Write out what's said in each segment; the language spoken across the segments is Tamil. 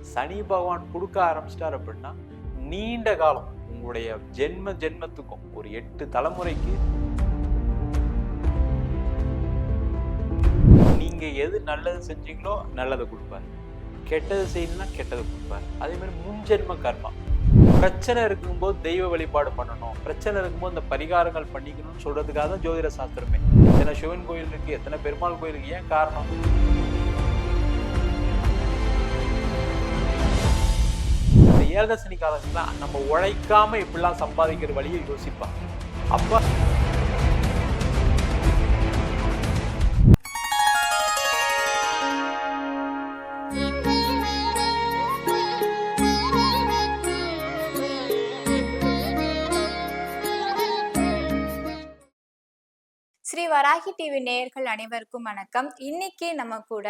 சனி பகவான் கொடுக்க ஆரம்பிச்சிட்டார் அப்படின்னா நீண்ட காலம் உங்களுடைய ஜென்ம ஜென்மத்துக்கும் ஒரு எட்டு தலைமுறைக்கு நீங்க எது நல்லது செஞ்சீங்களோ நல்லதை கொடுப்பாரு. கெட்டது செய்யணும்னா கெட்டதை கொடுப்பாரு. அதே மாதிரி முன்ஜென்ம கர்மா. பிரச்சனை இருக்கும்போது தெய்வ வழிபாடு பண்ணணும். பிரச்சனை இருக்கும்போது இந்த பரிகாரங்கள் பண்ணிக்கணும்னு சொல்றதுக்காக தான் ஜோதிட சாஸ்திரமே. எத்தனை சிவன் கோயில் இருக்கு எத்தனை பெருமாள் கோயில் இருக்கு ஏன் காரணம்? ஏழரை சனி காலத்துல நம்ம உழைக்காம இப்படிலாம் சம்பாதிக்கிற வழியை யோசிப்பாங்க. அப்போ வராகி டிவி நேயர்கள் அனைவருக்கும் வணக்கம். இன்னைக்கு நம்ம கூட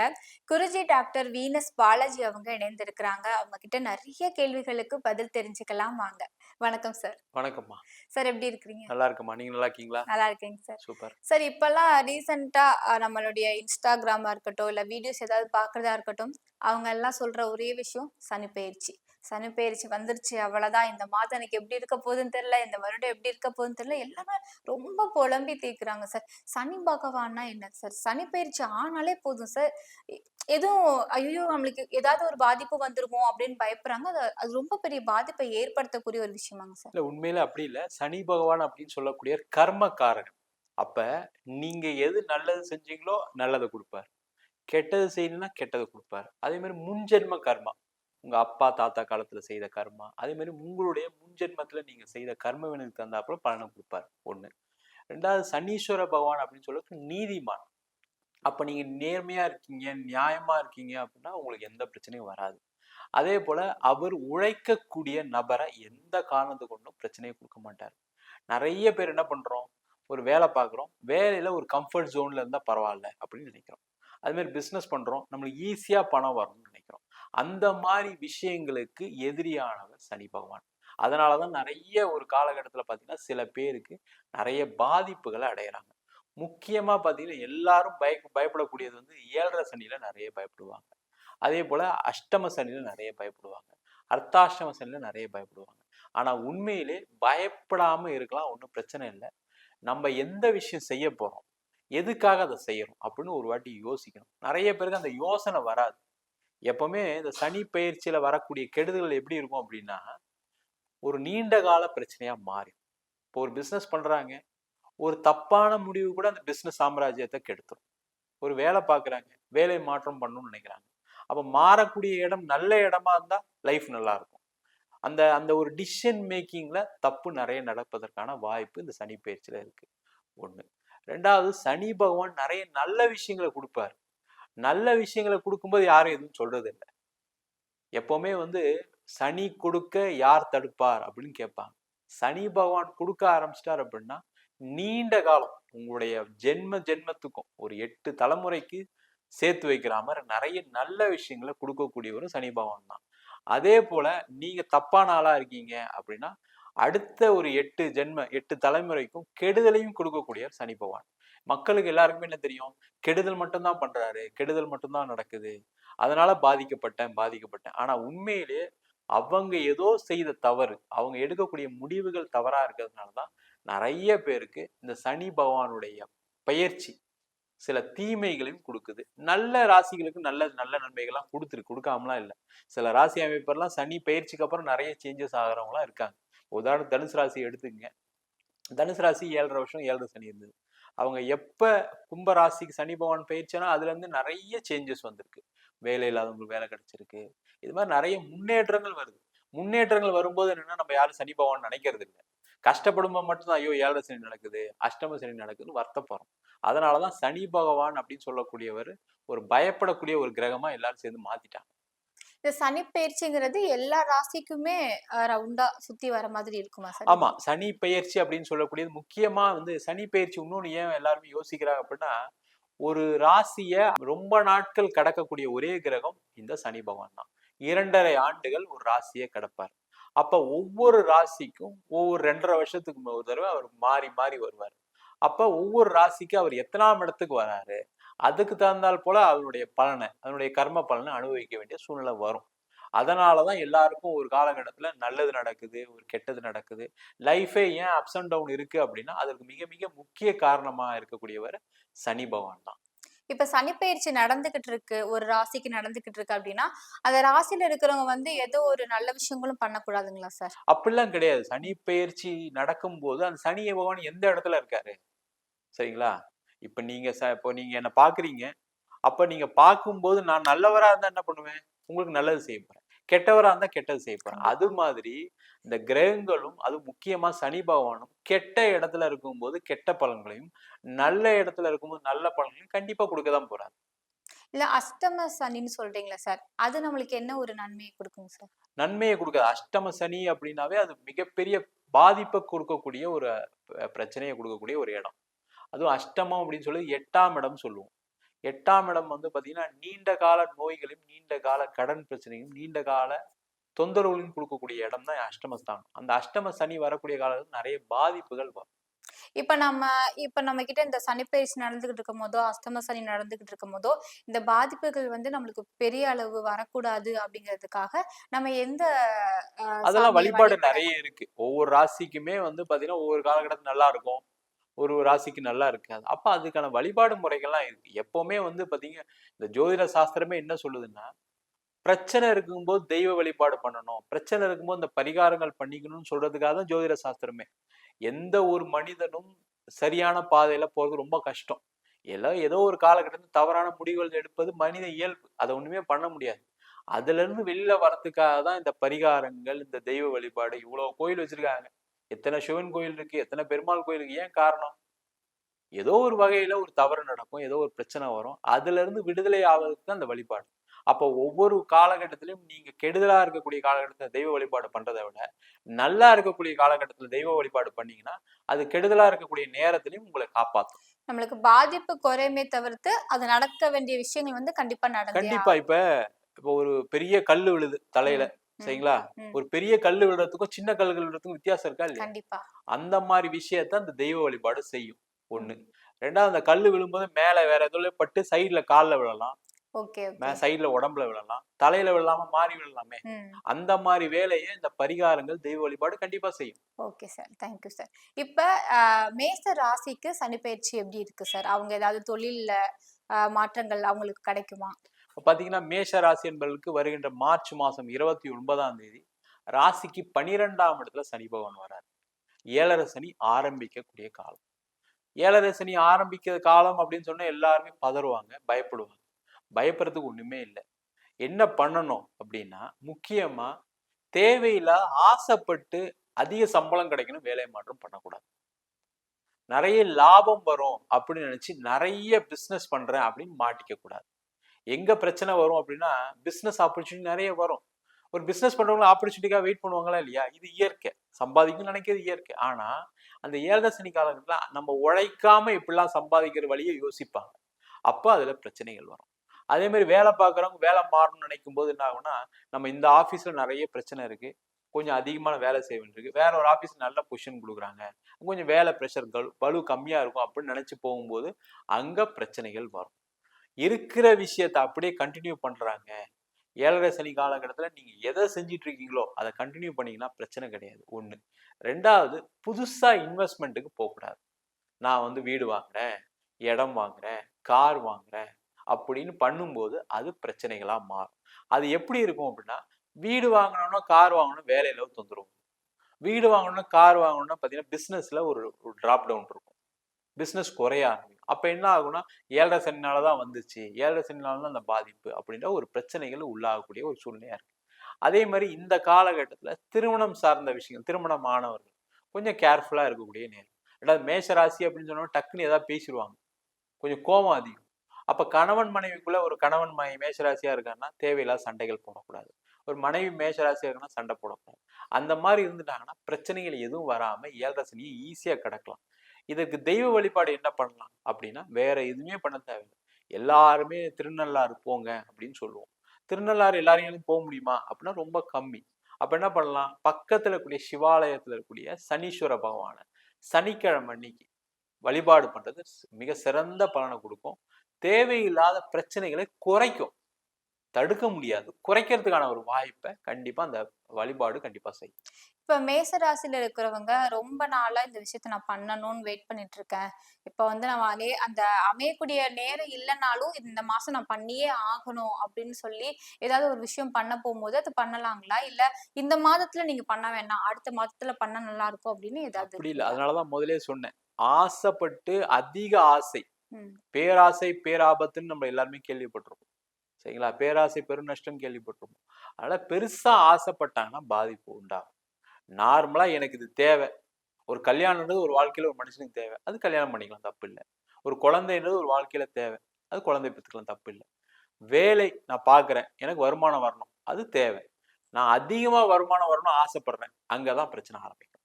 குருஜி டாக்டர் வீனஸ் பாலாஜி அவங்க இணைந்திருக்கிறாங்க. அவங்க கிட்ட நிறைய கேள்விகளுக்கு பதில் தெரிஞ்சுக்கலாம் வாங்க. வணக்கம் சார் வணக்கம்மா. சார் எப்படி இருக்கிறீங்க? நல்லா இருக்குமா நீங்க நல்லா இருக்கீங்களா? நல்லா இருக்கேங்க சார் சூப்பர். சார் இப்பெல்லாம் ரீசெண்டா நம்மளுடைய இன்ஸ்டாகிராமா இருக்கட்டும் இல்ல வீடியோஸ் ஏதாவது பாக்குறதா இருக்கட்டும் அவங்க எல்லாம் சொல்ற ஒரே விஷயம் சனி பயிற்சி. சனி பயிற்சி வந்துருச்சு. அவ்வளவுதான். இந்த மாதம் எனக்கு எப்படி இருக்க போகுதுன்னு தெரியல. இந்த வருடம் எப்படி இருக்க போகுதுன்னு தெரியல. எல்லாமே ரொம்ப புலம்பி தீக்குறாங்க சார் சனி பகவான்னா என்ன சார் சனி பயிற்சி ஆனாலே போதும் சார் எதுவும் ஐயோ நம்மளுக்கு ஏதாவது ஒரு பாதிப்பு வந்துருமோ அப்படின்னு பயப்படுறாங்க. அது அது ரொம்ப பெரிய பாதிப்பை ஏற்படுத்தக்கூடிய ஒரு விஷயமாங்க சார் இல்லை உண்மையில அப்படி இல்லை. சனி பகவான் அப்படின்னு சொல்லக்கூடிய கர்ம காரகன் அப்ப நீங்க எது நல்லது செஞ்சீங்களோ நல்லதை கொடுப்பார். கெட்டது செய்யணும்னா கெட்டதை கொடுப்பார். அதே மாதிரி முன்ஜென்ம கர்மா. உங்க அப்பா தாத்தா காலத்துல செய்த கர்மா. அதே மாதிரி உங்களுடைய முன்ஜென்மத்துல நீங்க செய்த கர்ம வினைக்கு தந்தாப்புல பலனை கொடுப்பார். ஒண்ணு. ரெண்டாவது சனீஸ்வர பகவான் அப்படின்னு சொல்றது நீதிமான். அப்ப நீங்க நேர்மையா இருக்கீங்க நியாயமா இருக்கீங்க அப்படின்னா உங்களுக்கு எந்த பிரச்சனையும் வராது. அதே போல அவர் உழைக்கக்கூடிய நபரை எந்த காரணத்துக்கு கொண்டும் பிரச்சனையை கொடுக்க மாட்டார். நிறைய பேர் என்ன பண்றோம்? ஒரு வேலை பார்க்குறோம். வேலையில ஒரு கம்ஃபர்ட் ஜோன்ல இருந்தா பரவாயில்ல அப்படின்னு நினைக்கிறோம். அதுமாரி பிஸ்னஸ் பண்றோம். நம்மளுக்கு ஈஸியா பணம் வரணும்னு நினைக்கிறோம். அந்த மாதிரி விஷயங்களுக்கு எதிரியானவர் சனி பகவான். அதனாலதான் நிறைய ஒரு காலகட்டத்தில் பார்த்தீங்கன்னா சில பேருக்கு நிறைய பாதிப்புகளை அடையிறாங்க. முக்கியமாக பார்த்தீங்கன்னா எல்லாரும் பய பயப்படக்கூடியது வந்து ஏழரை சனியில் நிறைய பயப்படுவாங்க. அதே போல் அஷ்டம சனியில் நிறைய பயப்படுவாங்க. அர்த்தாஷ்டம சனியில் நிறைய பயப்படுவாங்க. ஆனால் உண்மையிலே பயப்படாமல் இருக்கலாம் ஒன்றும் பிரச்சனை இல்லை. நம்ம எந்த விஷயம் செய்ய போகிறோம் எதுக்காக அதை செய்யறோம் அப்படின்னு ஒரு வாட்டி யோசிக்கணும். நிறைய பேருக்கு அந்த யோசனை வராது. எப்பவுமே இந்த சனி பயிற்சியில வரக்கூடிய கெடுதல் எப்படி இருக்கும் அப்படின்னா ஒரு நீண்ட கால பிரச்சனையாக மாறும் இப்போ ஒரு பிஸ்னஸ் பண்ணுறாங்க ஒரு தப்பான முடிவு கூட அந்த பிஸ்னஸ் சாம்ராஜ்யத்தை கெடுத்துரும். ஒரு வேலை பார்க்குறாங்க வேலை மாற்றம் பண்ணணும்னு நினைக்கிறாங்க. அப்போ மாறக்கூடிய இடம் நல்ல இடமா இருந்தால் லைஃப் நல்லா இருக்கும். அந்த அந்த ஒரு டிசிஷன் மேக்கிங்கில் தப்பு நிறைய நடப்பதற்கான வாய்ப்பு இந்த சனி பயிற்சியில் இருக்குது ஒன்று ரெண்டாவது சனி பகவான் நிறைய நல்ல விஷயங்களை கொடுப்பாரு. நல்ல விஷயங்களை கொடுக்கும்போது யாரும் எதுவும் சொல்றது இல்லை எப்பவுமே வந்து சனி கொடுக்க யார் தடுப்பார் அப்படின்னு கேட்பாங்க. சனி பகவான் கொடுக்க ஆரம்பிச்சிட்டார் அப்படின்னா நீண்ட காலம் உங்களுடைய ஜென்ம ஜென்மத்துக்கும் ஒரு எட்டு தலைமுறைக்கு சேர்த்து வைக்கிற மாதிரி நிறைய நல்ல விஷயங்களை கொடுக்கக்கூடியவரும் சனி பகவான் தான். அதே போல நீங்க தப்பான ஆளா இருக்கீங்க அப்படின்னா அடுத்த ஒரு எட்டு ஜென்ம எட்டு தலைமுறைக்கும் கெடுதலையும் கொடுக்கக்கூடிய சனி பகவான். மக்களுக்கு எல்லாருக்குமே என்ன தெரியும்? கெடுதல் மட்டும்தான் பண்றாரு கெடுதல் மட்டும்தான் நடக்குது. அதனால பாதிக்கப்பட்டேன் பாதிக்கப்பட்டேன். ஆனா உண்மையிலேயே அவங்க ஏதோ செய்த தவறு அவங்க எடுக்கக்கூடிய முடிவுகள் தவறா இருக்கிறதுனால தான் நிறைய பேருக்கு இந்த சனி பகவானுடைய பயிற்சி சில தீமைகளையும் கொடுக்குது. நல்ல ராசிகளுக்கு நல்ல நல்ல நன்மைகள்லாம் கொடுத்துருக்கு கொடுக்காமலாம் இல்லை. சில ராசி அமைப்பெல்லாம் சனி பயிற்சிக்கு அப்புறம் நிறைய சேஞ்சஸ் ஆகிறவங்களாம் இருக்காங்க. உதாரணம் தனுசு ராசி எடுத்துக்கங்க. தனுசு ராசி ஏழரை வருஷம் ஏழரை சனி இருந்தது. அவங்க எப்போ கும்பராசிக்கு சனி பகவான் பயிற்சினா அதுலேருந்து நிறைய சேஞ்சஸ் வந்திருக்கு. வேலை இல்லாதவங்களுக்கு வேலை கிடைச்சிருக்கு. இது மாதிரி நிறைய முன்னேற்றங்கள் வருது. முன்னேற்றங்கள் வரும்போது என்னன்னா நம்ம யாரும் சனி பகவான் நினைக்கிறது இல்லை. கஷ்டப்படும்போது மட்டும்தான் ஐயோ ஏழரை சனி நடக்குது அஷ்டம சனி நடக்குதுன்னு வருத்தப்படுறோம் அதனாலதான் சனி பகவான் அப்படின்னு சொல்லக்கூடியவர் ஒரு பயப்படக்கூடிய ஒரு கிரகமாக எல்லாரும் சேர்ந்து மாற்றிட்டாங்க இந்த சனி பயிற்சிங்கிறது எல்லா ராசிக்குமே ரவுண்டா சுத்தி வர மாதிரி இருக்குமா சார்? ஆமா. சனி பெயர்ச்சி அப்படின்னு சொல்லக்கூடியது. முக்கியமா வந்து சனி பெயர்ச்சி இன்னொன்னு ஏன் எல்லாருமே யோசிக்கிறாங்க அப்படின்னா ஒரு ராசிய ரொம்ப நாட்கள் கடக்கக்கூடிய ஒரே கிரகம் இந்த சனி பகவான் தான். இரண்டரை ஆண்டுகள் ஒரு ராசியை கடப்பார். அப்ப ஒவ்வொரு ராசிக்கும் ஒவ்வொரு ரெண்டரை வருஷத்துக்கு ஒரு தடவை அவர் மாறி மாறி வருவார். அப்ப ஒவ்வொரு ராசிக்கு அவர் எத்தனாம் இடத்துக்கு வராரு? அதுக்கு தகுந்தால் போல அவருடைய பலனை அதனுடைய கர்ம பலனை அனுபவிக்க வேண்டிய சூழ்நிலை வரும். அதனாலதான் எல்லாருக்கும் ஒரு காலகட்டத்துல நல்லது நடக்குது ஒரு கெட்டது நடக்குது. லைஃபே ஏன் அப்ஸ் அண்ட் டவுன் இருக்கு அப்படின்னா அதற்கு மிக மிக முக்கிய காரணமா இருக்கக்கூடியவர் சனி பகவான் தான். இப்ப சனிப்பெயர்ச்சி நடந்துகிட்டு இருக்கு ஒரு ராசிக்கு நடந்துகிட்டு இருக்கு அப்படின்னா அந்த ராசியில இருக்கிறவங்க வந்து ஏதோ ஒரு நல்ல விஷயங்களும் பண்ணக்கூடாதுங்களா சார்? அப்படிலாம் கிடையாது. சனி பெயர்ச்சி நடக்கும்போது அந்த சனி பகவான் எந்த இடத்துல இருக்காரு? சரிங்களா? இப்ப நீங்க ச இப்போ நீங்க என்ன பாக்குறீங்க. அப்ப நீங்க பார்க்கும்போது நான் நல்லவரா இருந்தா என்ன பண்ணுவேன்? உங்களுக்கு நல்லது செய்ய போறேன். கெட்டவரா இருந்தா கெட்டது செய்ய போறேன். அது மாதிரி இந்த கிரகங்களும் அது முக்கியமா சனி பகவானும் கெட்ட இடத்துல இருக்கும்போது கெட்ட பலன்களையும் நல்ல இடத்துல இருக்கும்போது நல்ல பலன்களையும் கண்டிப்பா கொடுக்க தான் போறாரு. இல்ல அஷ்டம சனின்னு சொல்றீங்களா சார்? அது நம்மளுக்கு என்ன ஒரு நன்மையை கொடுக்குங்க சார்? நன்மையை கொடுக்காது. அஷ்டம சனி அப்படின்னாவே அது மிகப்பெரிய பாதிப்பை கொடுக்கக்கூடிய ஒரு பிரச்சனையை கொடுக்கக்கூடிய ஒரு இடம். அதுவும் அஷ்டமம் அப்படின்னு சொல்லி எட்டாம் இடம் சொல்லுவோம். எட்டாம் இடம் வந்து பாத்தீங்கன்னா நீண்ட கால நோய்களையும் நீண்ட கால கடன் பிரச்சனையும் நீண்ட கால தொந்தரவுகளையும் கொடுக்கக்கூடிய இடம் தான் அஷ்டமஸ்தானம். அந்த அஷ்டம சனி வரக்கூடிய காலத்தில் நிறைய பாதிப்புகள் வரும். இப்ப நம்ம இப்ப நம்ம கிட்ட இந்த சனிப்பெயர்ச்சி நடந்துகிட்டு இருக்கும் போதோ அஷ்டம சனி நடந்துகிட்டு இருக்கும் போதோ இந்த பாதிப்புகள் வந்து நம்மளுக்கு பெரிய அளவு வரக்கூடாது அப்படிங்கிறதுக்காக நம்ம எந்த அதெல்லாம் வழிபட- நிறைய இருக்கு. ஒவ்வொரு ராசிக்குமே வந்து பாத்தீங்கன்னா ஒவ்வொரு காலகட்டத்தில் நல்லா இருக்கும். ஒரு ராசிக்கு நல்லா இருக்காது. அப்ப அதுக்கான வழிபாடு முறைகள்லாம் இருக்கு. எப்பவுமே வந்து பார்த்தீங்க இந்த ஜோதிட சாஸ்திரமே என்ன சொல்லுதுன்னா பிரச்சனை இருக்கும்போது தெய்வ வழிபாடு பண்ணணும். பிரச்சனை இருக்கும்போது இந்த பரிகாரங்கள் பண்ணிக்கணும்னு சொல்றதுக்காக தான் ஜோதிட சாஸ்திரமே. எந்த ஒரு மனிதனும் சரியான பாதையில போறது ரொம்ப கஷ்டம். எல்லாம் ஏதோ ஒரு காலகட்டத்தில் தவறான முடிவுகள் எடுப்பது மனித இயல்பு. அதை ஒண்ணுமே பண்ண முடியாது. அதுல இருந்து வெளியில வரத்துக்காக தான் இந்த பரிகாரங்கள் இந்த தெய்வ வழிபாடு இவ்வளவு கோயில் வச்சிருக்காங்க. எத்தனை சிவன் கோயில் இருக்கு எத்தனை பெருமாள் கோயில் இருக்கு ஏன் காரணம்? ஏதோ ஒரு வகையில ஒரு தவறு நடக்கும் ஏதோ ஒரு பிரச்சனை வரும். அதுல இருந்து விடுதலை ஆவதற்கு தான் அந்த வழிபாடு. அப்போ ஒவ்வொரு காலகட்டத்திலும் நீங்க கெடுதலா இருக்கக்கூடிய காலகட்டத்துல தெய்வ வழிபாடு பண்றதை விட நல்லா இருக்கக்கூடிய காலகட்டத்துல தெய்வ வழிபாடு பண்ணீங்கன்னா அது கெடுதலா இருக்கக்கூடிய நேரத்திலையும் உங்களை காப்பாத்தும். நம்மளுக்கு பாதிப்பு குறையுமே தவிர்த்து அது நடக்க வேண்டிய விஷயங்கள் வந்து கண்டிப்பா நடந்தே கண்டிப்பா. இப்ப இப்ப ஒரு பெரிய கல்லு விழுது தலையில. சரிங்களா. ஒரு பெரிய கல்லு விழுறதுக்கும் சின்ன கல்லுகள் விழுறதுக்கும் வித்தியாசம் இருக்கா இல்லையா? கண்டிப்பா. அந்த மாதிரி விஷயத்த அந்த தெய்வ வழிபாடு செய்யும். ஒண்ணு. ரெண்டாவது அந்த கல்லு விழும்போது மேல வேற எதுல பட்டு சைடுல கால்ல விழலாம். சைடுல உடம்புல விழலாம். தலையில விழலாம மாறி விழலாமே. அந்த மாதிரி வேலையை இந்த பரிகாரங்கள் தெய்வ வழிபாடு கண்டிப்பா செய்யும். Okay sir. Thank you sir. இப்ப மேச ராசிக்கு சனிப்பெயர்ச்சி எப்படி இருக்கு சார்? அவங்க ஏதாவது தொழில்ல மாற்றங்கள் அவங்களுக்கு கிடைக்குமா? இப்ப பாத்தீங்கன்னா மேஷ ராசி என்பவர்களுக்கு வருகின்ற மார்ச் மாசம் இருபத்தி ஒன்பதாம் தேதி ராசிக்கு பனிரெண்டாம் இடத்துல சனி பகவான் வரார் ஏழரை சனி ஆரம்பிக்கக்கூடிய காலம். ஏழரை சனி ஆரம்பிக்கிற காலம் அப்படின்னு சொன்னா எல்லாருமே பதறுவாங்க பயப்படுவாங்க. பயப்படுறதுக்கு ஒண்ணுமே இல்லை. என்ன பண்ணணும் அப்படின்னா முக்கியமா தேவையில்லா ஆசைப்பட்டு அதிக சம்பளம் கிடைக்கணும் வேலை மாற்றம் பண்ணக்கூடாது. நிறைய லாபம் வரும் அப்படின்னு நினைச்சு நிறைய பிசினஸ் பண்றேன் அப்படின்னு மாட்டிக்க கூடாது எங்க பிரச்சனை வரும் அப்படின்னா பிஸ்னஸ் ஆப்பர்ச்சுனிட்டி நிறைய வரும். ஒரு பிசினஸ் பண்றவங்க ஆப்பர்ச்சுனிட்டிக்காக வெயிட் பண்ணுவாங்களா இல்லையா? இது இயற்கை. சம்பாதிக்கணும்னு நினைக்கிறது இயற்கை. ஆனா அந்த ஏழதசனி சனி நம்ம உழைக்காம இப்படிலாம் சம்பாதிக்கிற வழியை யோசிப்பாங்க. அப்போ அதுல பிரச்சனைகள் வரும். அதே மாதிரி வேலை பார்க்குறவங்க வேலை மாறணும்னு நினைக்கும் போது என்ன ஆகும்னா நம்ம இந்த ஆஃபீஸ்ல நிறைய பிரச்சனை இருக்கு. கொஞ்சம் அதிகமான வேலை செய்ய வேண்டியிருக்கு. வேற ஒரு ஆஃபீஸ் நல்ல பொசிஷன் கொடுக்குறாங்க. கொஞ்சம் வேலை ப்ரெஷர் பலு கம்மியா இருக்கும் அப்படின்னு நினைச்சு போகும்போது அங்க பிரச்சனைகள் வரும். இருக்கிற விஷயத்த அப்படியே கண்டினியூ பண்ணுறாங்க ஏழரை சனி காலகட்டத்தில் நீங்கள் எதை செஞ்சிட்டு இருக்கீங்களோ அதை கண்டினியூ பண்ணீங்கன்னா பிரச்சனை கிடையாது. ஒன்று ரெண்டாவது புதுசாக இன்வெஸ்ட்மெண்ட்டுக்கு போகக்கூடாது. நான் வந்து வீடு வாங்குறேன் இடம் வாங்குறேன் கார் வாங்குறேன் அப்படின்னு பண்ணும்போது அது பிரச்சனைகளாக மாறும். அது எப்படி இருக்கும் அப்படின்னா வீடு வாங்கணும்னா கார் வாங்கணும் வேலையில தொந்தரவு வீடு வாங்கணும்னா கார் வாங்கணும்னா பார்த்தீங்கன்னா பிஸ்னஸில் ஒரு ட்ராப் டவுன் இருக்கும். பிஸ்னஸ் குறைய ஆரம்பிக்கும். அப்போ என்ன ஆகும்னா ஏழரை சனினால தான் வந்துச்சு. ஏழரை சனினால தான் அந்த பாதிப்பு அப்படின்ற ஒரு பிரச்சனைகள் உள்ளாகக்கூடிய ஒரு சூழ்நிலையாக இருக்கு. அதே மாதிரி இந்த காலகட்டத்தில் திருமணம் சார்ந்த விஷயங்கள் திருமணம் ஆனவர்கள் கொஞ்சம் கேர்ஃபுல்லாக இருக்கக்கூடிய நேரம். ரெண்டாவது மேஷராசி அப்படின்னு சொன்னா டக்குன்னு ஏதாவது பேசிடுவாங்க. கொஞ்சம் கோபம் அதிகம். அப்போ கணவன் மனைவிக்குள்ள ஒரு கணவன் மனைவி மேஷராசியாக இருக்காங்கன்னா தேவையில்லாத சண்டைகள் போடக்கூடாது. ஒரு மனைவி மேஷராசியாக இருக்குன்னா சண்டை போடக்கூடாது. அந்த மாதிரி இருந்துட்டாங்கன்னா பிரச்சனைகள் எதுவும் வராமல் ஏழரை ஈஸியாக கிடக்கலாம். இதுக்கு தெய்வ வழிபாடு என்ன பண்ணலாம் அப்படின்னா வேற எதுவுமே பண்ண தேவையில்லை. எல்லாருமே திருநள்ளாறு போங்க அப்படின்னு சொல்லுவோம். திருநள்ளாறு எல்லாரையும் போக முடியுமா? அப்படின்னா ரொம்ப கம்மி. அப்ப என்ன பண்ணலாம்? பக்கத்துல இருக்கக்கூடிய சிவாலயத்துல இருக்கக்கூடிய சனீஸ்வர பகவானை சனிக்கிழமை அன்னைக்கு வழிபாடு பண்றது மிக சிறந்த பலனை கொடுக்கும். தேவையில்லாத பிரச்சனைகளை குறைக்கும். தடுக்க முடியாது. குறைக்கிறதுக்கான ஒரு வாய்ப்பை கண்டிப்பா அந்த வழிபாடு கண்டிப்பா செய்யும். இப்ப மேச ராசியில இருக்கிறவங்க ரொம்ப நாளா இந்த விஷயத்த நான் பண்ணணும்னு வெயிட் பண்ணிட்டு இருக்கேன் இப்ப வந்து நான் அதே அந்த அமையக்கூடிய நேரம் இல்லைனாலும் இந்த மாசம் நான் பண்ணியே ஆகணும் அப்படின்னு சொல்லி ஏதாவது ஒரு விஷயம் பண்ண போகும்போது அது பண்ணலாங்களா? இல்ல இந்த மாதத்துல நீங்க பண்ண வேண்டாம் அடுத்த மாதத்துல பண்ண நல்லா இருக்கும் அப்படின்னு ஏதாவது அப்படி இல்லை? அதனாலதான் முதலே சொன்னேன். ஆசைப்பட்டு அதிக ஆசை. பேராசை பேராபத்துன்னு நம்ம எல்லாருமே கேள்விப்பட்டிருப்போம். சரிங்களா? பேராசை பெருநஷ்டம் கேள்விப்பட்டிருப்போம். அதனால் பெருசாக ஆசைப்பட்டாங்கன்னா பாதிப்பு உண்டாகும். நார்மலாக எனக்கு இது தேவை. ஒரு கல்யாணம்ன்றது ஒரு வாழ்க்கையில் ஒரு மனுஷனுக்கு தேவை. அது கல்யாணம் பண்ணிக்கலாம் தப்பு இல்லை. ஒரு குழந்தைன்றது ஒரு வாழ்க்கையில் தேவை. அது குழந்தை பெற்றுக்கலாம் தப்பு இல்லை. வேலை நான் பார்க்குறேன் எனக்கு வருமானம் வரணும். அது தேவை. நான் அதிகமாக வருமானம் வரணும் ஆசைப்படுறேன். அங்கதான் பிரச்சனை ஆரம்பிக்கும்.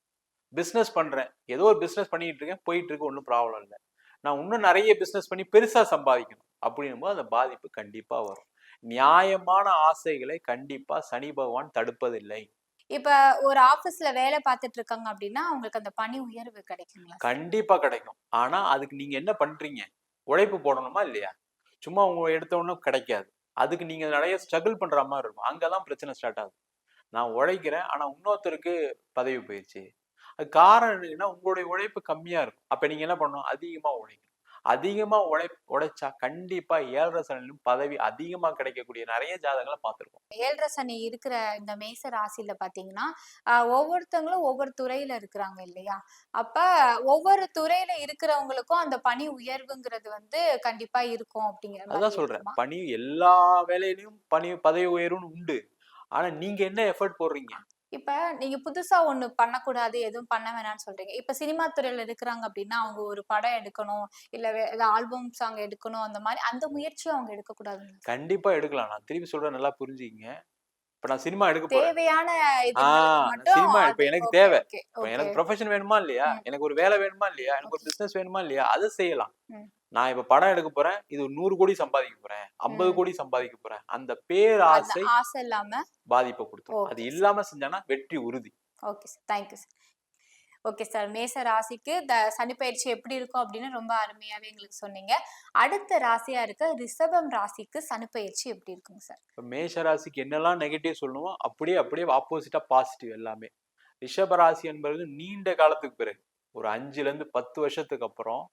பிஸ்னஸ் பண்ணுறேன் ஏதோ ஒரு பிஸ்னஸ் பண்ணிக்கிட்டு இருக்கேன். போயிட்டு இருக்கு. ஒன்றும் ப்ராப்ளம் இல்லை. நான் இன்னும் நிறைய பிஸ்னஸ் பண்ணி பெருசாக சம்பாதிக்கணும். அப்படின்னும் போது அந்த பாதிப்பு கண்டிப்பாக வரும். நியாயமான ஆசைகளை கண்டிப்பா சனி பகவான் தடுப்பதில்லை. இப்ப ஒரு ஆபீஸ்ல வேலை பார்த்துட்டு இருக்காங்க அப்படின்னா அவங்களுக்கு அந்த பணி உயர்வு கிடைக்குங்களா? கண்டிப்பா கிடைக்கும். ஆனா அதுக்கு நீங்க என்ன பண்றீங்க? உழைப்பு போடணுமா இல்லையா? சும்மா உங்க எடுத்த உடனே கிடைக்காது. அதுக்கு நீங்க நிறைய ஸ்ட்ரகிள் பண்ற மாதிரி இருக்கும். அங்கதான் பிரச்சனை ஸ்டார்ட் ஆகுது. நான் உழைக்கிறேன் ஆனா இன்னொருத்தருக்கு பதவி போயிடுச்சு. அது காரணம் என்னன்னா உங்களுடைய உழைப்பு கம்மியா இருக்கும். அப்ப நீங்க என்ன பண்ணணும்? அதிகமா உழைக்கணும். அதிகமா உழை உழைச்சா கண்டிப்பா ஏழரை சனிலும் பதவி அதிகமா கிடைக்கக்கூடிய நிறைய ஜாதகங்களை பார்த்திருக்கோம். ஏழரை சனி இருக்கிற இந்த மேச ராசியில பாத்தீங்கன்னா ஒவ்வொருத்தவங்களும் ஒவ்வொரு துறையில இருக்கிறாங்க இல்லையா? அப்ப ஒவ்வொரு துறையில இருக்கிறவங்களுக்கும் அந்த பணி உயர்வுங்கிறது வந்து கண்டிப்பா இருக்கும் அப்படிங்கிற அதான் சொல்றேன்? பணி எல்லா வேலையிலயும் பணி பதவி உயர்வுன்னு உண்டு. ஆனா நீங்க என்ன எஃபர்ட் போடுறீங்க? இப்ப நீங்க புதுசா ஒண்ணு பண்ணக்கூடாது எதுவும் பண்ண வேணாம்னு சொல்றீங்க. இப்ப சினிமா துறையில இருக்கிறாங்க அப்படின்னா அவங்க ஒரு படம் எடுக்கணும் இல்ல ஆல்பம் சாங் எடுக்கணும் அந்த மாதிரி அந்த முயற்சியும் அவங்க எடுக்க கூடாதுங்க கண்டிப்பா எடுக்கலாம். நான் திருப்பி சொல்றேன் நல்லா புரிஞ்சுக்கிங்க. இப்ப நான் சினிமா எடுக்க தேவையான சினிமா இப்ப எனக்கு தேவை. இப்ப. எனக்கு ப்ரொஃபஷன் வேணுமா இல்லையா. எனக்கு ஒரு வேலை வேணுமா இல்லையா? எனக்கு ஒரு பிசினஸ் வேணுமா இல்லையா? அதை செய்யலாம். நான் இப்ப படம் எடுக்க போறேன் இது நூறு கோடி சம்பாதிக்க போறேன் ஐம்பது. கோடி சம்பாதிக்க போறேன் அந்த பேராசை இல்லாம பாதிப்பை கொடுத்துரும். அது. இல்லாம செஞ்சானா வெற்றி உறுதி. Okay sir. Thank you sir. Okay sir. மேச ராசிக்கு த சனி பயிற்சி எப்படி இருக்கும் அப்படின்னு ரொம்ப அருமையாவே எங்களுக்கு சொன்னீங்க. அடுத்த ராசியா இருக்க ரிஷபம் ராசிக்கு சனி பயிற்சி எப்படி இருக்குங்க சார்? இப்ப மேஷ ராசிக்கு என்னெல்லாம் நெகட்டிவ் சொல்லணுமோ அப்படியே அப்படியே ஆப்போசிட்டா பாசிட்டிவ் எல்லாமே. ரிஷப ராசி என்பது நீண்ட காலத்துக்கு பிறகு ஒரு அஞ்சுல இருந்து பத்து வருஷத்துக்கு அப்புறம்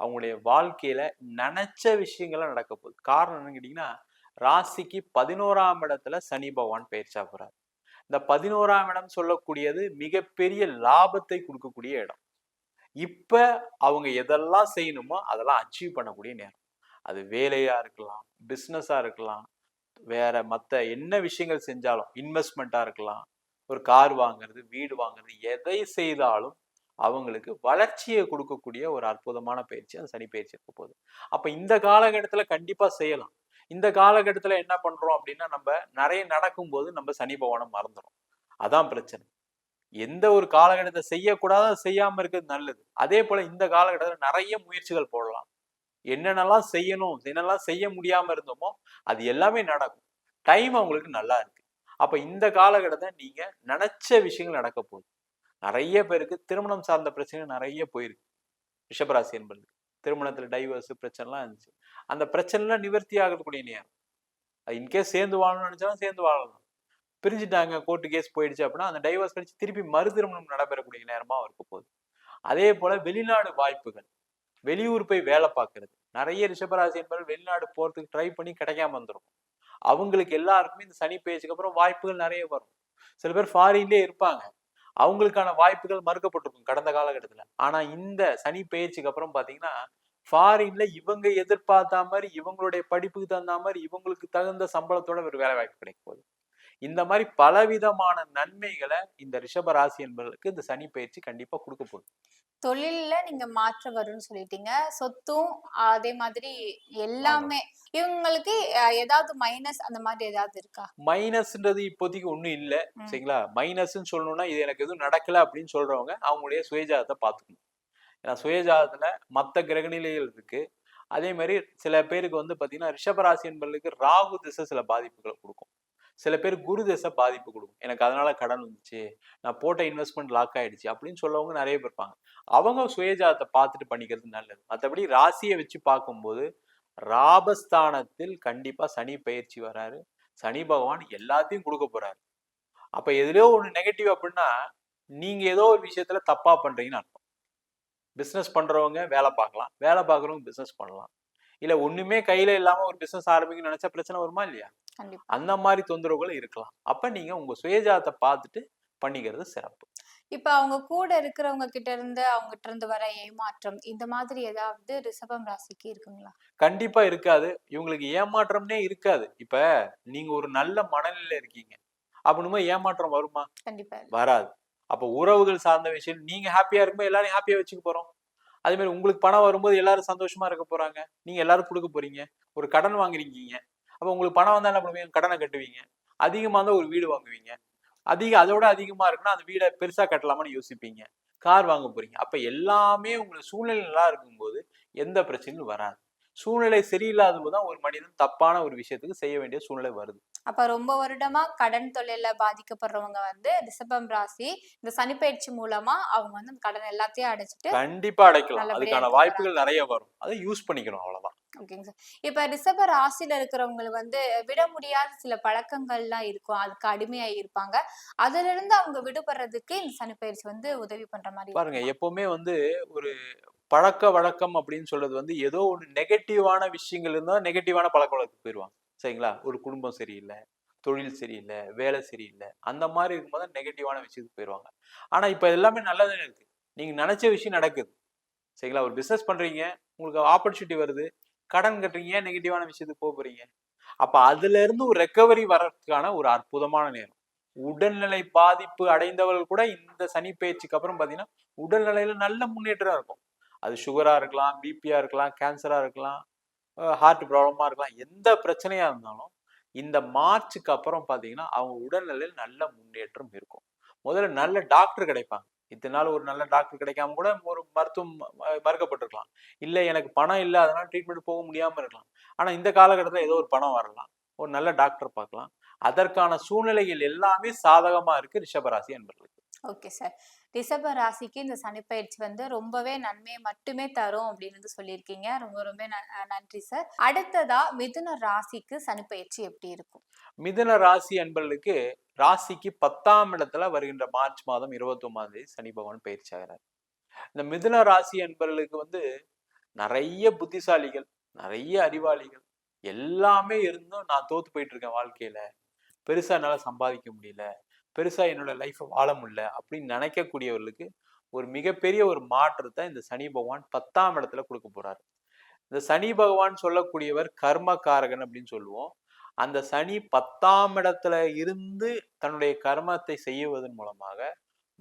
அவங்களுடைய வாழ்க்கையில நினைச்ச விஷயங்கள்லாம் நடக்க போகுது. காரணம் என்னன்னு கேட்டீங்கன்னா ராசிக்கு பதினோராம் இடத்துல சனி பகவான் பயிற்சா போறாரு. இந்த பதினோராம் இடம் சொல்லக்கூடியது மிகப்பெரிய லாபத்தை கொடுக்கக்கூடிய இடம். இப்ப அவங்க எதெல்லாம் செய்யணுமோ அதெல்லாம் அச்சீவ் பண்ணக்கூடிய நேரம். அது வேலையா இருக்கலாம் பிஸ்னஸா இருக்கலாம் வேற மத்த என்ன விஷயங்கள் செஞ்சாலும் இன்வெஸ்ட்மெண்ட்டா இருக்கலாம் ஒரு கார் வாங்குறது வீடு வாங்குறது எதை செய்தாலும் அவங்களுக்கு வளர்ச்சியை கொடுக்கக்கூடிய ஒரு அற்புதமான பயிற்சி அந்த சனி பயிற்சி இருக்க போகுது. அப்போ இந்த காலகட்டத்தில் கண்டிப்பாக செய்யலாம். இந்த காலகட்டத்தில் என்ன பண்ணுறோம் அப்படின்னா நம்ம நிறைய நடக்கும்போது நம்ம சனி பகவானை மறந்துடும் அதான் பிரச்சனை. எந்த ஒரு காலகட்டத்தை செய்யக்கூடாத செய்யாமல் இருக்கிறது நல்லது. அதே போல் இந்த காலகட்டத்தில் நிறைய முயற்சிகள் போடலாம். என்னென்னலாம் செய்யணும் என்னெல்லாம் செய்ய முடியாமல் இருந்தோமோ அது எல்லாமே நடக்கும். டைம் அவங்களுக்கு நல்லா இருக்கு. அப்போ இந்த காலகட்டத்தை நீங்கள் நினச்ச விஷயங்கள் நடக்க போகுது. நிறைய பேருக்கு திருமணம் சார்ந்த பிரச்சனை நிறைய போயிருக்கு. ரிஷபராசி என்பது திருமணத்துல டைவர்ஸ் பிரச்சனைலாம் இருந்துச்சு. அந்த பிரச்சனைலாம் நிவர்த்தி ஆகக்கூடிய நேரம். அது இன்கேஸ் சேர்ந்து வாழணும்னு நினைச்சாலும் சேர்ந்து வாழலாம். பிரிஞ்சுட்டாங்க கோர்ட்டு கேஸ் போயிடுச்சு அப்படின்னா அந்த டைவர்ஸ் கழிச்சு திருப்பி மறு திருமணம் நடைபெறக்கூடிய நேரமா இருக்க போகுது. அதே போல வெளிநாடு வாய்ப்புகள். வெளியூர் போய் வேலை பார்க்கறது. நிறைய ரிஷபராசி என்பவர்கள் வெளிநாடு போறதுக்கு ட்ரை பண்ணி கிடைக்காம வந்துடும் அவங்களுக்கு எல்லாருக்குமே இந்த சனி பேச்சுக்கு அப்புறம் வாய்ப்புகள் நிறைய வரும். சில பேர் ஃபாரின்லேயே இருப்பாங்க. அவங்களுக்கான வாய்ப்புகள் மறுக்கப்பட்டிருக்கும் கடந்த காலகட்டத்தில். ஆனா இந்த சனி பயிற்சிக்கு அப்புறம் பாத்தீங்கன்னா ஃபாரின்ல இவங்க எதிர்பார்த்த மாதிரி இவங்களுடைய படிப்புக்கு தகுந்த மாதிரி இவங்களுக்கு தகுந்த சம்பளத்தோட ஒரு வேலை வாய்ப்பு கிடைக்க போகுது. இந்த மாதிரி பலவிதமான நன்மைகளை இந்த ரிஷப ராசி என்பவர்களுக்கு இந்த சனி பயிற்சி கண்டிப்பா கொடுக்க போகுது. தொழில்ல நீங்க மாற்றம் வரும்னு சொல்லிட்டீங்க. சொத்தும் அதே மாதிரி எல்லாமே இவங்களுக்கு ஏதாவது மைனஸ் அந்த மாதிரி ஏதாவது இருக்கா? மைனஸ்ன்றது இப்போதைக்கு ஒண்ணும் இல்ல. சரிங்களா? மைனஸ்ன்னு சொல்லணும்னா இது எனக்கு எதுவும் நடக்கல அப்படின்னு சொல்றவங்க அவங்களுடைய சுயஜாதத்தை பார்த்துக்கணும். ஏன்னா சுயஜாதத்துல மத்த கிரகநிலைகள் இருக்கு. அதே மாதிரி சில பேருக்கு வந்து பாத்தீங்கன்னா ரிஷபராசி என்பவர்களுக்கு ராகு திசை சில பாதிப்புகளை கொடுக்கும். சில பேர் குரு தசை பாதிப்பு கொடுக்கும். எனக்கு அதனால கடன் வந்துச்சு. நான் போட்ட இன்வெஸ்ட்மெண்ட் லாக் ஆயிடுச்சு அப்படின்னு சொல்லவங்க நிறைய பேர் இருப்பாங்க. அவங்க சுயஜாதத்தை பார்த்துட்டு பண்ணிக்கிறது நல்லது. மற்றபடி ராசியை வச்சு பார்க்கும்போது ராபஸ்தானத்தில் கண்டிப்பா சனி பயிற்சி வராரு. சனி பகவான் எல்லாத்தையும் கொடுக்க போறாரு. அப்ப எதுலயோ ஒன்று நெகட்டிவ் அப்படின்னா நீங்க ஏதோ ஒரு விஷயத்துல தப்பா பண்றீங்கன்னு அர்த்தம். பிசினஸ் பண்றவங்க வேலை பார்க்கலாம். வேலை பார்க்குறவங்க பிசினஸ் பண்ணலாம். இல்ல ஒண்ணுமே கையில இல்லாம ஒரு பிசினஸ் ஆரம்பிக்கணும்னு நினைச்சா பிரச்சனை வருமா இல்லையா? கண்டிப்பா. அந்த மாதிரி தொந்தரவுகள் இருக்கலாம். அப்ப நீங்க உங்க சுயஜாதத்தை பார்த்துட்டு பண்ணிக்கிறது சிறப்பு. இப்ப அவங்க கூட இருக்கிறவங்க கிட்ட இருந்து அவங்க கிட்ட இருந்து வர ஏமாற்றம் இந்த மாதிரி ஏதாவது ரிஷபம் ராசிக்கு இருக்குங்களா? கண்டிப்பா இருக்காது. இவங்களுக்கு ஏமாற்றம்னே இருக்காது. இப்ப நீங்க ஒரு நல்ல மனநிலையில இருக்கீங்க. அப்படின்னும் ஏமாற்றம் வருமா? கண்டிப்பா வராது. அப்போ உறவுகள் சார்ந்த விஷயம் நீங்க ஹாப்பியா இருக்கும்போது எல்லாரையும் ஹாப்பியா வச்சுக்க போறோம். அதே மாதிரி உங்களுக்கு பணம் வரும்போது எல்லாரும் சந்தோஷமா இருக்க போறாங்க. நீங்க எல்லாரும் கொடுக்க போறீங்க. ஒரு கடன் வாங்குறீங்க அப்போ உங்களுக்கு பணம் வந்தா என்ன பண்ணுவீங்க? கடனை கட்டுவீங்க. அதிகமா இருந்தா ஒரு வீடு வாங்குவீங்க. அதிக அதோட அதிகமா இருக்குன்னா அந்த வீடை பெருசா கட்டலாமான்னு யோசிப்பீங்க. கார் வாங்க போறீங்க. அப்ப எல்லாமே உங்களுக்கு சூழ்நிலை நல்லா இருக்கும்போது எந்த பிரச்சனையும் வராது. சூழ்நிலை சரியில்லாத போது தான் ஒரு மனிதன் தப்பான ஒரு விஷயத்துக்கு செய்ய வேண்டிய சூழ்நிலை வருது. அப்ப ரொம்ப வருடமா கடன் தொழில பாதிக்கப்படுறவங்க வந்து ரிஷபம் ராசி இந்த சனிப்பயிற்சி மூலமா அவங்க வந்து கடன் எல்லாத்தையும் அடைச்சிட்டு கண்டிப்பா அடைக்கலாம். அதுக்கான வாய்ப்புகள் நிறைய வரும். அதை யூஸ் பண்ணிக்கணும் அவ்வளவுதான். ஓகேங்க சார். இப்ப ரிஷப ராசியில இருக்கிறவங்களுக்கு வந்து விட முடியாத சில பழக்கங்கள்லாம் இருக்கும். அதுக்கு அடிமையாகி இருப்பாங்க. அதுல இருந்து அவங்க விடுபடுறதுக்கு இந்த சனிப்பயிற்சி வந்து உதவி பண்ற மாதிரி பாருங்க? எப்பவுமே வந்து ஒரு பழக்க வழக்கம் அப்படின்னு சொல்றது வந்து ஏதோ ஒரு நெகட்டிவான விஷயங்கள் இருந்தால் நெகட்டிவான பழக்க வழக்கத்துக்கு போயிடுவாங்க சரிங்களா? ஒரு குடும்பம் சரியில்லை தொழில் சரியில்லை வேலை சரியில்லை அந்த மாதிரி இருக்கும்போது நெகட்டிவான விஷயத்துக்கு போயிடுவாங்க ஆனால் இப்போ எல்லாமே நல்லதானே இருக்கு. நீங்கள் நினச்ச விஷயம் நடக்குது. சரிங்களா? ஒரு பிஸ்னஸ் பண்றீங்க உங்களுக்கு ஆப்பர்ச்சுனிட்டி வருது கடன் கட்டுறீங்க நெகட்டிவான விஷயத்துக்கு போக போறீங்க? அப்போ அதுல இருந்து ஒரு ரெக்கவரி வர்றதுக்கான ஒரு அற்புதமான நேரம். உடல்நிலை பாதிப்பு அடைந்தவர்கள் கூட இந்த சனி பயிற்சிக்கு அப்புறம் பார்த்தீங்கன்னா உடல்நிலையில நல்ல முன்னேற்றம் இருக்கும். அது சுகராக இருக்கலாம் பிபியாக இருக்கலாம் கேன்சராக இருக்கலாம் ஹார்ட் ப்ராப்ளமாக இருக்கலாம் எந்த பிரச்சனையாக இருந்தாலும் இந்த மார்ச்சுக்கு அப்புறம் பார்த்தீங்கன்னா அவங்க உடல்நிலையில் நல்ல முன்னேற்றம் இருக்கும். முதல்ல நல்ல டாக்டர் கிடைப்பாங்க. இத்தனை நாள் ஒரு நல்ல டாக்டர் கிடைக்காம கூட ஒரு மருத்துவம் மறுக்கப்பட்டிருக்கலாம். இல்லை எனக்கு பணம் இல்லை அதனால ட்ரீட்மெண்ட் போக முடியாமல் இருக்கலாம். ஆனால் இந்த காலகட்டத்தில் ஏதோ ஒரு பணம் வரலாம். ஒரு நல்ல டாக்டர் பார்க்கலாம். அதற்கான சூழ்நிலைகள் எல்லாமே சாதகமாக இருக்குது ரிஷபராசி என்பர்களுக்கு ஓகே சார். ரிஷப ராசிக்கு இந்த சனிப்பயிற்சி வந்து ரொம்பவே நன்மையை மட்டுமே தரும் அப்படின்னு வந்து சொல்லியிருக்கீங்க. ரொம்ப ரொம்ப ந- நன்றி சார் அடுத்ததா மிதுன ராசிக்கு சனிப்பயிற்சி எப்படி இருக்கும்? மிதுன ராசி அன்பர்களுக்கு ராசிக்கு பத்தாம் இடத்துல வருகின்ற மார்ச் மாதம் இருபத்தி ஒன்பதாம் தேதி சனி பகவான் பயிற்சி ஆகிறார். இந்த மிதுன ராசி அன்பர்களுக்கு வந்து நிறைய புத்திசாலிகள் நிறைய அறிவாளிகள் எல்லாமே இருந்தும் நான் தோத்து போயிட்டு இருக்கேன் வாழ்க்கையில. பெருசா என்னால சம்பாதிக்க முடியல. பெருசா என்னோட லைஃப்பை வாழ முடியல அப்படின்னு நினைக்கக்கூடியவர்களுக்கு ஒரு மிகப்பெரிய ஒரு மாற்றத்தை இந்த சனி பகவான் பத்தாம் இடத்துல கொடுக்க போறாரு. இந்த சனி பகவான் சொல்லக்கூடியவர் கர்மகாரகன் அப்படின்னு சொல்லுவோம். அந்த சனி பத்தாம் இடத்துல இருந்து தன்னுடைய கர்மத்தை செய்வதன் மூலமாக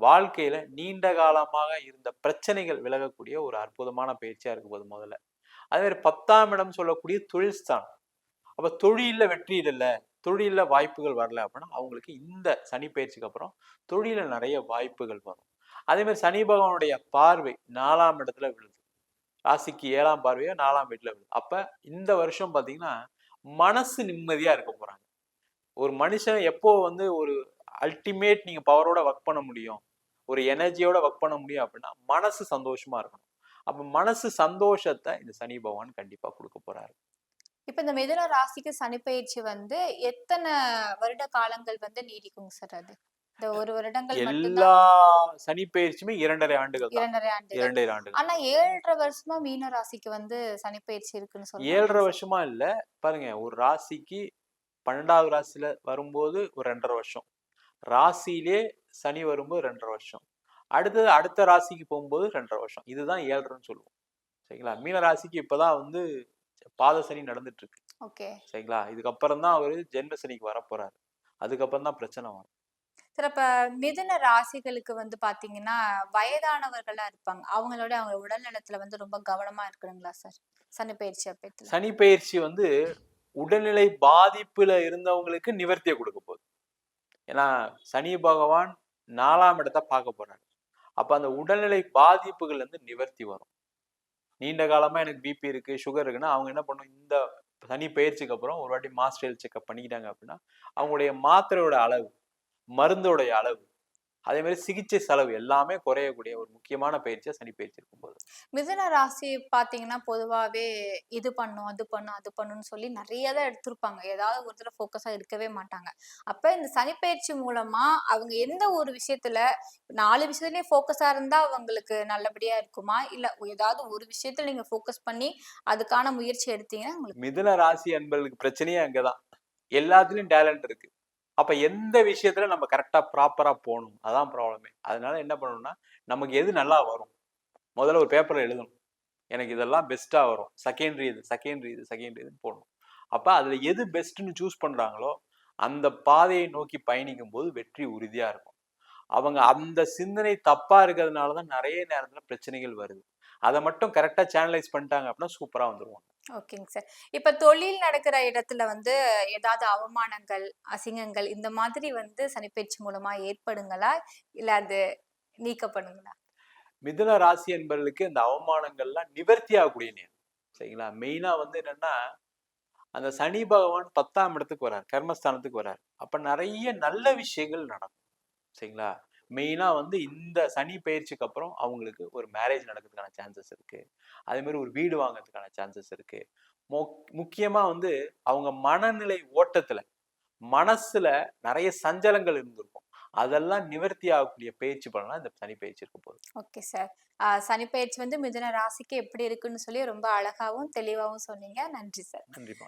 வாழ்க்கையில நீண்ட காலமாக இருந்த பிரச்சனைகள் விலகக்கூடிய ஒரு அற்புதமான பயிற்சியா இருக்கு போது முதல்ல. அதே மாதிரி பத்தாம் இடம் சொல்லக்கூடிய தொழில் ஸ்தானம். அப்ப தொழில வெற்றி இல்லை. தொழிலில் வாய்ப்புகள் வரல அப்படின்னா அவங்களுக்கு இந்த சனி பயிற்சிக்கு அப்புறம் தொழில நிறைய வாய்ப்புகள் வரும். அதே மாதிரி சனி பகவானுடைய பார்வை நாலாம் இடத்துல விழுது. ராசிக்கு ஏழாம் பார்வையோ நாலாம் வீட்டில் விழுது. அப்போ இந்த வருஷம் பார்த்தீங்கன்னா மனசு நிம்மதியா இருக்க போறாங்க. ஒரு மனுஷன் எப்போ வந்து ஒரு அல்டிமேட் நீங்க பவரோட ஒர்க் பண்ண முடியும் ஒரு எனர்ஜியோட ஒர்க் பண்ண முடியும் அப்படின்னா மனசு சந்தோஷமா இருக்கணும். அப்போ மனசு சந்தோஷத்தை இந்த சனி பகவான் கண்டிப்பாக கொடுக்க போறாரு. இப்ப இந்த மிதுன ராசிக்கு சனிப்பயிற்சி வந்து எத்தனை வருட காலங்கள் வந்து நீடிக்குங்க சார் அது? இந்த ஒரு வருடங்கள் எல்லா சனி பயிற்சியுமே இரண்டரை ஆண்டுகள் இரண்டரை ஆண்டுகள். இரண்டரை ஆண்டுகள். ஆனா ஏழரை வருஷமா மீன ராசிக்கு வந்து சனிப்பயிற்சி இருக்குன்னு சொல்றாங்க ஏழரை. வருஷமா இல்ல. பாருங்க ஒரு ராசிக்கு பன்னெண்டாவது ராசியில வரும்போது ஒரு ரெண்டரை வருஷம். ராசியிலே சனி வரும்போது ரெண்டரை வருஷம். அடுத்தது அடுத்த ராசிக்கு போகும்போது ரெண்டரை வருஷம். இதுதான் ஏழரைன்னு சொல்லுவோம். சரிங்களா? மீன ராசிக்கு இப்பதான் வந்து பாத சனி நடந்துட்டு இருக்கு ஓகே. சரிங்களா? இதுக்கப்புறம் தான் அவரு ஜென்ம சனிக்கு வரப்போறாரு அதுக்கப்புறம் தான் பிரச்சனை வரும். சார் அப்ப மிதுன ராசிகளுக்கு வந்து பாத்தீங்கன்னா வயதானவர்களா இருப்பாங்க. அவங்களோட அவங்க உடல் நலத்துல வந்து ரொம்ப கவனமா இருக்கணுங்களா சார்? சனிப்பயிற்சி அப்பயத்துல சனி பயிற்சி வந்து உடல்நிலை பாதிப்புல இருந்தவங்களுக்கு நிவர்த்தியை கொடுக்க போகுது. ஏன்னா சனி பகவான் நாலாம் இடத்தை பார்க்க போறாரு. அப்ப அந்த உடல்நிலை பாதிப்புகள் வந்து நிவர்த்தி வரும். நீண்ட காலமா எனக்கு பிபி இருக்கு சுகர் இருக்குன்னா அவங்க என்ன பண்ணும் இந்த சனி பயிற்சிக்கு அப்புறம் ஒரு வாட்டி மாஸ்டர் செக்கப் செக்அப் பண்ணிக்கிட்டாங்க அப்படின்னா அவங்களுடைய மாத்திரையோட அளவு மருந்தோடைய அளவு அதே மாதிரி சிகிச்சை செலவு எல்லாமே குறையக்கூடிய ஒரு முக்கியமான பயிற்சியா சனி பயிற்சி இருக்கும்போது. மிதுன ராசி பாத்தீங்கன்னா பொதுவாவே இது பண்ணும் அது பண்ணும் அது பண்ணும்னு சொல்லி நிறைய தான் எடுத்திருப்பாங்க. ஏதாவது ஒரு ஃபோக்கஸா இருக்கவே மாட்டாங்க. அப்ப இந்த சனிப்பெயர்ச்சி மூலமா அவங்க எந்த ஒரு விஷயத்துல நாலு விஷயத்துலயே ஃபோக்கஸா இருந்தா அவங்களுக்கு நல்லபடியா இருக்குமா? இல்ல ஏதாவது ஒரு விஷயத்துல நீங்க ஃபோக்கஸ் பண்ணி அதுக்கான முயற்சி எடுத்தீங்கன்னா உங்களுக்கு மிதுன ராசி அன்பர்களுக்கு பிரச்சனையே அங்கதான். எல்லாத்துலயும் டேலண்ட் இருக்கு. அப்ப எந்த விஷயத்துல நம்ம கரெக்டா ப்ராப்பரா போகணும்? அதான் ப்ராப்ளமே அதனால என்ன பண்ணணும்னா நமக்கு எது நல்லா வரும்? முதல்ல ஒரு பேப்பரில் எழுதணும். எனக்கு இதெல்லாம் பெஸ்டா வரும். செகண்டரி இது செகண்டரி இது செகண்டரி இதுன்னு போடணும். அப்ப அதுல எது பெஸ்ட்டுன்னு சூஸ் பண்றாங்களோ அந்த பாதையை நோக்கி பயணிக்கும் போது வெற்றி உறுதியா இருக்கும். அவங்க அந்த சிந்தனை தப்பா இருக்கிறதுனால தான் நிறைய நேரத்துல பிரச்சனைகள் வருது. அதை மட்டும் கரெக்டா சேனலைஸ் பண்ணிட்டாங்க அப்படின்னா சூப்பரா வந்துருவாங்க. ஓகேங்க சார். இப்ப தொழில் நடக்கிற இடத்துல வந்து ஏதாவது அவமானங்கள் அசிங்கங்கள் இந்த மாதிரி வந்து சனிப்பயிற்சி மூலமா ஏற்படுங்களா? இல்ல அது நீக்கப்படுங்களா? மிதுன ராசி என்பவர்களுக்கு இந்த அவமானங்கள்லாம் நிவர்த்தி ஆகக்கூடிய நேரம். சரிங்களா? மெயினா வந்து என்னன்னா அந்த சனி பகவான் பத்தாம் இடத்துக்கு வரார் கர்மஸ்தானத்துக்கு வரார் அப்ப நிறைய நல்ல விஷயங்கள் நடக்கும். சரிங்களா? மெயினா வந்து இந்த சனி பயிற்சிக்கு அப்புறம் அவங்களுக்கு ஒரு மேரேஜ் நடக்கிறதுக்கான சான்சஸ் இருக்கு. அதே மாதிரி ஒரு வீடு வாங்குறதுக்கான சான்சஸ் இருக்கு. மொ- முக்கியமா வந்து அவங்க மனநிலை ஓட்டத்துல மனசுல நிறைய சஞ்சலங்கள் இருந்திருக்கும். அதெல்லாம் நிவர்த்தி ஆகக்கூடிய பயிற்சி பண்ணலாம் இந்த சனி பயிற்சி இருக்க போகுது ஓகே சார். சனிப்பெயர்ச்சி வந்து மிதுன ராசிக்கு எப்படி இருக்குன்னு சொல்லி ரொம்ப அழகாவும் தெளிவாவும் சொன்னீங்க. நன்றி சார். கண்டிப்பா.